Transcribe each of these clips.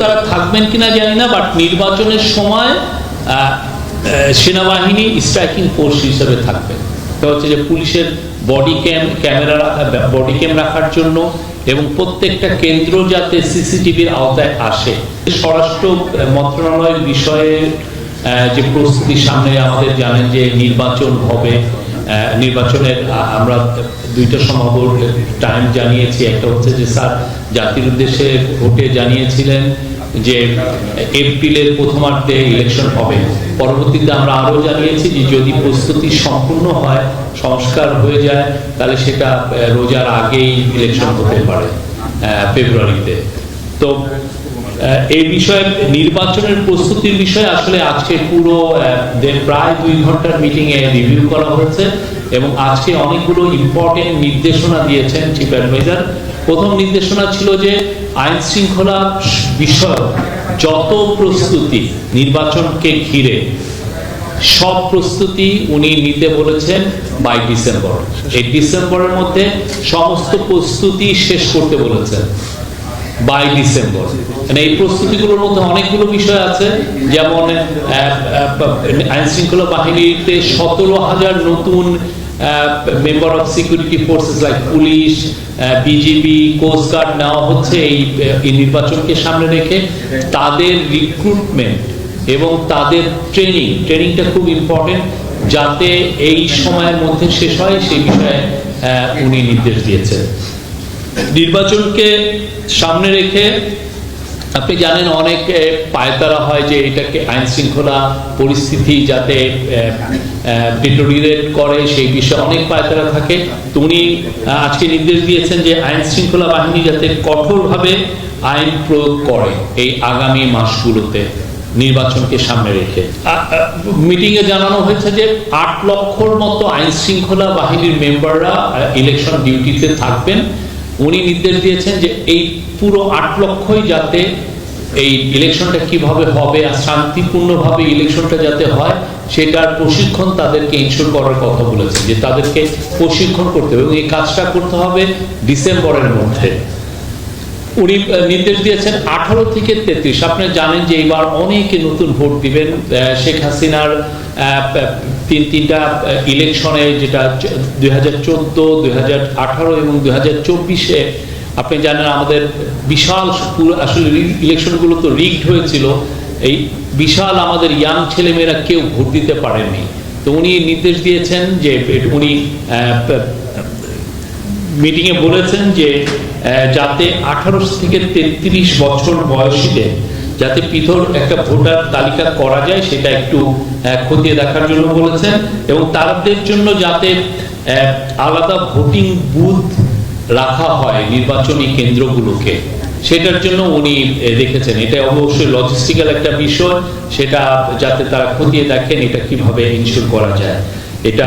তারা থাকবেন কিনা জানি না বাট নির্বাচনের সময় সেনাবাহিনী স্ট্রাইকিং ফোর্স হিসেবে থাকবে। এটা হচ্ছে যে পুলিশের body cam camera body cam রাখার জন্য এবং প্রত্যেকটা কেন্দ্র যাতে সিসিটিভির আওতায় আসে। স্বরাষ্ট্র মন্ত্রণালয়ের বিষয়ে যে প্রস্তুতি সামনে আমাদের জানেন যে নির্বাচন হবে। নির্বাচনের আমরা দুইটা সম্ভাবর টাইম জানিয়েছি। একটা হচ্ছে যে স্যার জাতির উদ্দেশ্যে ভোটে জানিয়েছিলেন যে এপ্রিলের প্রথমার্ধে ইলেকশন হবে। পরবর্তীতে আমরা আরও জানিয়েছি যে যদি প্রস্তুতি সম্পূর্ণ হয়, সংস্কার হয়ে যায়, তাহলে সেটা রোজার আগেই ইলেকশন হতে পারে ফেব্রুয়ারিতে। তো এই বিষয়ে, নির্বাচনের প্রস্তুতির বিষয়ে আসলে আজকে পুরো প্রায় দুই ঘণ্টার মিটিং এ রিভিউ করা হয়েছে। এবং আজকে অনেকগুলো ইম্পর্টেন্ট নির্দেশনা দিয়েছেন চিফ অ্যাডভাইজার প্রথম নির্দেশনা ছিল যে আইন শৃঙ্খলা বিষয়ক যত প্রস্তুতি নির্বাচনকে ঘিরে, সব প্রস্তুতি উনি নিতে বলেছেন বাই ডিসেম্বর এই ডিসেম্বরের মধ্যে সমস্ত প্রস্তুতি শেষ করতে বলেছেন বাই ডিসেম্বর মানে এই প্রস্তুতিগুলোর মধ্যে অনেকগুলো বিষয় আছে, যেমন আইন শৃঙ্খলা বাহিনীতে সতেরো হাজার নতুন member of security forces like police BGB নেওয়া হচ্ছে এই নির্বাচনকে সামনে রেখে। তাদের রিক্রুটমেন্ট এবং তাদের ট্রেনিং ট্রেনিংটা খুব ইম্পর্টেন্ট যাতে এই সময়ের মধ্যে শেষ হয় সেই বিষয়ে উনি নির্দেশ দিয়েছেন। নির্বাচনকে সামনে রেখে আপনি জানেন অনেক পায়তারা হয় যে এটাকে আইন শৃঙ্খলা পরিস্থিতি যাতে ডিটোরিয়েট করে, সেই বিষয়ে অনেক পায়তারা থাকে। তো উনি আজকে নির্দেশ দিয়েছেন যে আইন শৃঙ্খলা বাহিনী যাতে কঠোরভাবে আইন প্রয়োগ করে এই আগামী মাসগুলোতে নির্বাচনকে সামনে রেখে। মিটিং এ জানানো হয়েছে যে আট লক্ষর মতো আইন শৃঙ্খলা বাহিনীর মেম্বাররা ইলেকশন ডিউটিতে থাকবেন। উনি নির্দেশ দিয়েছেন যে এই পুরো আট লক্ষই যাতে এই ইলেকশনটা কীভাবে হবে আর শান্তিপূর্ণভাবে ইলেকশনটা যাতে হয়, সেটার প্রশিক্ষণ তাদেরকে ইনশোর করার কথা বলেছে যে তাদেরকে প্রশিক্ষণ করতে হবে এবং এই কাজটা করতে হবে ডিসেম্বরের মধ্যে। উনি নির্দেশ দিয়েছেন আঠারো থেকে তেত্রিশ। আপনি জানেন যে এবার অনেকে নতুন ভোট দিবেন শেখ হাসিনার তিন, তিনটা ইলেকশনে যেটা দুই হাজার চোদ্দ এবং দুই হাজার চব্বিশে, আপনি জানেন আমাদের বিশাল আসলে ইলেকশনগুলো তো রিগড হয়েছিল। এই বিশাল আমাদের ইয়াং ছেলেমেয়েরা কেউ ভোট দিতে পারেননি। তো উনি নির্দেশ দিয়েছেন যে উনি মিটিংয়ে বলেছেন যে যাতে আঠারো থেকে তেত্রিশ বছর বয়সীদের যাতে পৃথক একটা ভোটার তালিকা করা যায় সেটা একটু খতিয়ে দেখার জন্য বলেছেন এবং তাদের জন্য যাতে আলাদা ভোটিং বুথ রাখা হয় নির্বাচনী কেন্দ্রগুলোকে সেটার জন্য উনি আহ, রেখেছেন এটা অবশ্যই লজিস্টিক্যাল একটা বিষয় সেটা যাতে তারা খতিয়ে দেখেন এটা কীভাবে ইনশিওর করা যায়। এটা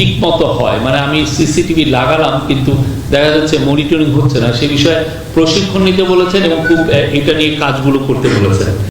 ঠিক মতো হয়। মানে আমি সিসিটিভি লাগালাম, কিন্তু দেখা যাচ্ছে মনিটরিং হচ্ছে না। সে বিষয়ে প্রশিক্ষণ নিতে বলেছেন এবং খুব এটা নিয়ে কাজগুলো করতে বলেছেন।